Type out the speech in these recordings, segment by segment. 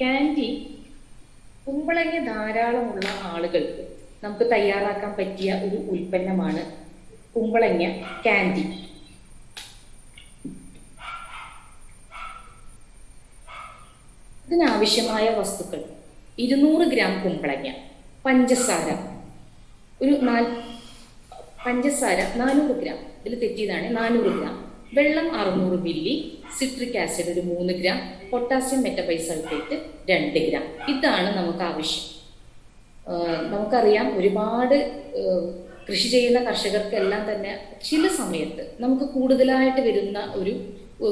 Candy കുമ്പളങ്ങ ധാരാളമുള്ള ആളുകൾക്ക് നമുക്ക് തയ്യാറാക്കാൻ പറ്റിയ ഒരു ഉൽപ്പന്നമാണ് കുമ്പളങ്ങ കാൻഡി ഇതിനാവശ്യമായ വസ്തുക്കൾ ഇരുന്നൂറ് ഗ്രാം കുമ്പളങ്ങ പഞ്ചസാര ഒരു നാല് പഞ്ചസാര നാനൂറ് ഗ്രാം. ഇതിൽ തെറ്റിയതാണ് നാനൂറ് ഗ്രാം. വെള്ളം അറുന്നൂറ് മില്ലി സിട്രിക് ആസിഡ് ഒരു മൂന്ന് ഗ്രാം പൊട്ടാസ്യം മെറ്റബൈസൾഫേറ്റ് രണ്ട് ഗ്രാം. ഇതാണ് നമുക്ക് ആവശ്യം. നമുക്കറിയാം ഒരുപാട് കൃഷി ചെയ്യുന്ന കർഷകർക്കെല്ലാം തന്നെ ചില സമയത്ത് നമുക്ക് കൂടുതലായിട്ട് വരുന്ന ഒരു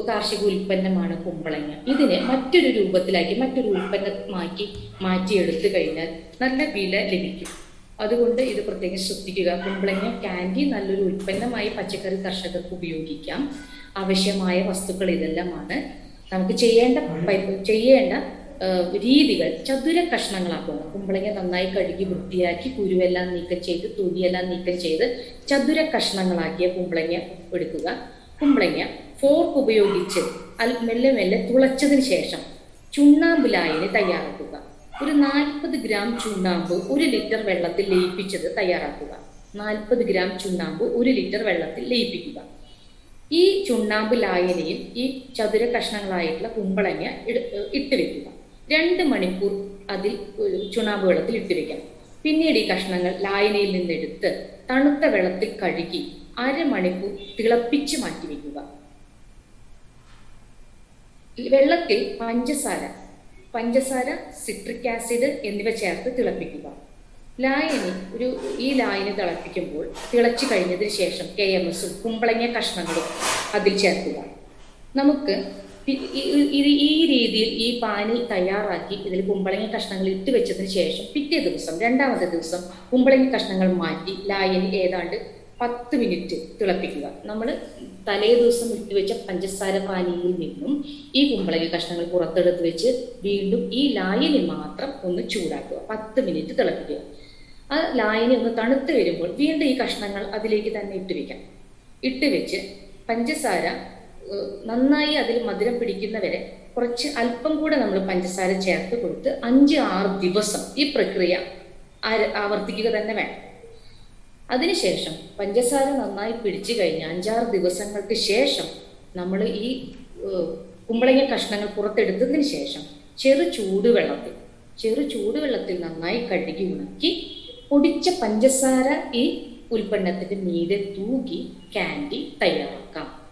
കാർഷിക ഉൽപ്പന്നമാണ് കുമ്പളങ്ങ. ഇതിനെ മറ്റൊരു രൂപത്തിലാക്കി മറ്റൊരു ഉൽപ്പന്നമാക്കി മാറ്റിയെടുത്തു കഴിഞ്ഞാൽ നല്ല വില ലഭിക്കും. അതുകൊണ്ട് ഇത് പ്രത്യേകം ശ്രദ്ധിക്കുക. കുമ്പളങ്ങ കാൻഡി നല്ലൊരു ഉൽപ്പന്നമായി പച്ചക്കറി കർഷകർക്ക് ഉപയോഗിക്കാം. ആവശ്യമായ വസ്തുക്കൾ ഇതെല്ലാമാണ്. നമുക്ക് ചെയ്യേണ്ട ചെയ്യേണ്ട രീതികൾ ചതുര കഷ്ണങ്ങളാക്കുക കുമ്പളങ്ങ നന്നായി കഴുകി വൃത്തിയാക്കി കുരുവെല്ലാം നീക്കം ചെയ്ത് തൊലിയെല്ലാം നീക്കം ചെയ്ത് ചതുര കഷ്ണങ്ങളാക്കിയ കുമ്പളങ്ങ എടുക്കുക. കുമ്പളങ്ങ ഫോർക്ക് ഉപയോഗിച്ച് അൽ മെല്ലെ മെല്ലെ തുളച്ചതിന് ശേഷം ചുണ്ണാമ്പ് ലായനി തയ്യാറാക്കുക. ഒരു നാൽപ്പത് ഗ്രാം ചുണ്ണാമ്പ് ഒരു ലിറ്റർ വെള്ളത്തിൽ ലയിപ്പിച്ചത് തയ്യാറാക്കുക. നാൽപ്പത് ഗ്രാം ചുണ്ണാമ്പ് ഒരു ലിറ്റർ വെള്ളത്തിൽ ലയിപ്പിക്കുക. ഈ ചുണ്ണാമ്പ് ലായനിയിൽ ഈ ചതുര കഷ്ണങ്ങളായിട്ടുള്ള കുമ്പളങ്ങ ഇട്ട് വെക്കുക. രണ്ട് മണിക്കൂർ അതിൽ ചുണ്ണാമ്പ് വെള്ളത്തിൽ ഇട്ട് വെക്കണം പിന്നീട് ഈ കഷ്ണങ്ങൾ ലായനിയിൽ നിന്നെടുത്ത് തണുത്ത വെള്ളത്തിൽ കഴുകി അരമണിക്കൂർ തിളപ്പിച്ച് മാറ്റി വെക്കുക. വെള്ളത്തിൽ പഞ്ചസാര പഞ്ചസാര സിട്രിക് ആസിഡ് എന്നിവ ചേർത്ത് തിളപ്പിക്കുക. ലായനി ഒരു ഈ ലായനി തിളപ്പിക്കുമ്പോൾ തിളച്ചു കഴിഞ്ഞതിന് ശേഷം കെ എം എസും കുമ്പളങ്ങ കഷ്ണങ്ങളും അതിൽ ചേർക്കുക. നമുക്ക് ഈ രീതിയിൽ ഈ പാനി തയ്യാറാക്കി ഇതിൽ കുമ്പളങ്ങ കഷ്ണങ്ങൾ ഇട്ട് വെച്ചതിന് ശേഷം പിറ്റേ ദിവസം രണ്ടാമത്തെ ദിവസം കുമ്പളങ്ങ കഷ്ണങ്ങൾ മാറ്റി ലായനി ഏതാണ്ട് പത്ത് മിനിറ്റ് തിളപ്പിക്കുക. നമ്മൾ തലേ ദിവസം ഇട്ട് വെച്ച പഞ്ചസാര പാനിയിൽ നിന്നും ഈ കുമ്പളങ്ങ കഷ്ണങ്ങൾ പുറത്തെടുത്ത് വെച്ച് വീണ്ടും ഈ ലായനി മാത്രം ഒന്ന് ചൂടാക്കുക. പത്ത് മിനിറ്റ് തിളപ്പിക്കുക. ആ ലായനി ഒന്ന് തണുത്ത് വരുമ്പോൾ വീണ്ടും ഈ കഷ്ണങ്ങൾ അതിലേക്ക് തന്നെ ഇട്ട് വെക്കാം. ഇട്ട് വെച്ച് പഞ്ചസാര നന്നായി അതിൽ മധുരം പിടിക്കുന്നവരെ കുറച്ച് അല്പം കൂടെ നമ്മൾ പഞ്ചസാര ചേർത്ത് കൊടുത്ത് അഞ്ച് ആറ് ദിവസം ഈ പ്രക്രിയ ആവർത്തിക്കുക തന്നെ വേണം. അതിനുശേഷം പഞ്ചസാര നന്നായി പിടിച്ചു കഴിഞ്ഞ് അഞ്ചാറ് ദിവസങ്ങൾക്ക് ശേഷം നമ്മൾ ഈ കുമ്പളങ്ങ കഷ്ണങ്ങൾ പുറത്തെടുത്തതിന് ശേഷം ചെറു ചൂടുവെള്ളത്തിൽ ചെറു ചൂടുവെള്ളത്തിൽ നന്നായി കഴുകി ഉണക്കി പൊടിച്ച പഞ്ചസാര ഈ ഉൽപ്പന്നത്തിന്റെ മീതെ തൂക്കി കാൻഡി തയ്യാറാക്കും.